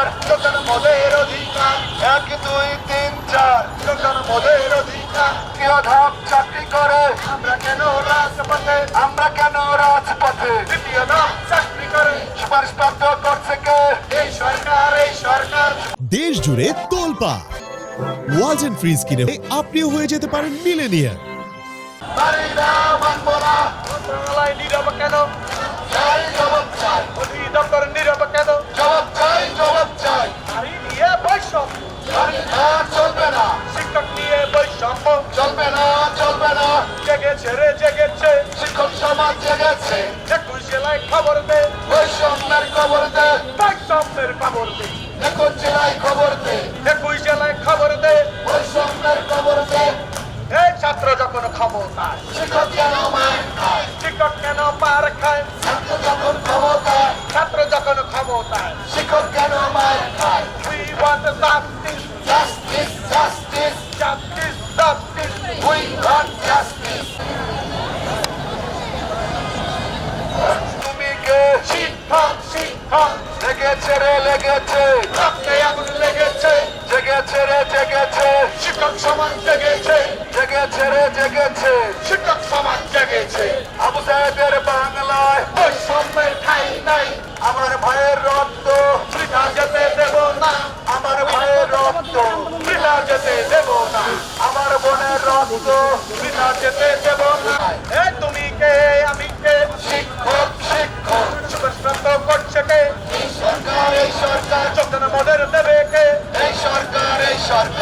চার যোগদান মোদের অধিকার এক দুই তিন চার যোগদান মোদের অধিকার তৃতীয় ধাপ চাকরি করে আমরা কেন রাজপথে আমরা কেন রাজপথে? তৃতীয় ধাপ চাকরি করে সুপারিশ প্রাপ্ত করছে কে? এই সরকার এই সরকার। দেশ জুড়ে তোলপা। ওয়াজ এন্ড ফ্রিজ কিনে আপনিও হয়ে যেতে পারেন মিলেনিয়ার। মানব না। মন্ত্রণালয় নীরব কেন? খবর দে বৈষম্যের খবর দে বৈষম্যের খবর দে এখন জেলায় খবর দে একুশ জেলায় খবর দে বৈষম্যের খবর দে এই ছাত্র যখন ক্ষমতায় শিক্ষক কেন মার খায়। শিক্ষক কেন পার খায়। ছাত্র যখন ক্ষমতায় ছাত্র যখন ক্ষমতায় শিক্ষক কেন মার খায়। ওয়ান্ট জাস্টিস জাস্টিস লেগেছে রে লেগেছে। রক্তে আগুন লেগেছে। জেগেছে রে জেগেছে। শিক্ষক সমাজ জেগেছে। জেগেছে রে জেগেছে। শিক্ষক সমাজ জেগেছে। আবু সাহেবের বাংলায় বৈষম্যের ঠাই নাই। আমার ভাইয়ের রক্ত। বৃথা যেতে দেব না। আমার ভাইয়ের রক্ত। বৃথা যেতে দেব না। আমার বোনের রক্ত। বৃথা যেতে দেব না।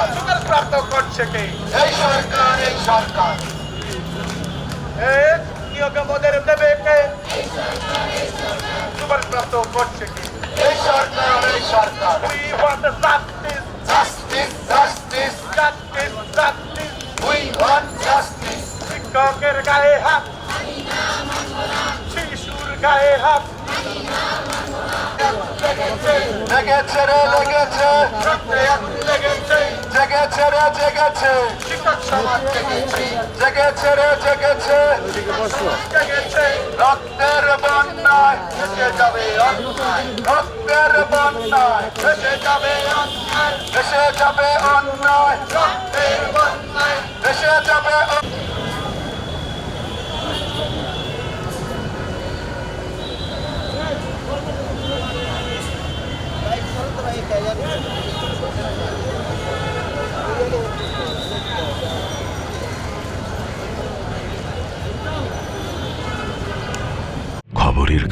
প্রাপ্ত করছে কে? এই সরকার এই সরকার। এ নিয়োগ মদের দেবে কে? সুপার প্রাপ্ত করছে কে? এই সরকার এই সরকার। We want justice justice justice justice justice we want justice শিক্ষকের গায়ে হাত। শিশুর গায়ে হাত। লেগেছে রে লেগেছে। জেগেছে রে, জেগেছে। জেগেছে রে, জেগেছে। রক্তের বন্যায় ভেসে যাবে রক্তের বন্যায় ভেসে যাবে ভেসে যাবে অন্যায় রক্তের বন্যায় ভেসে যাবে অন্যায়। খবরের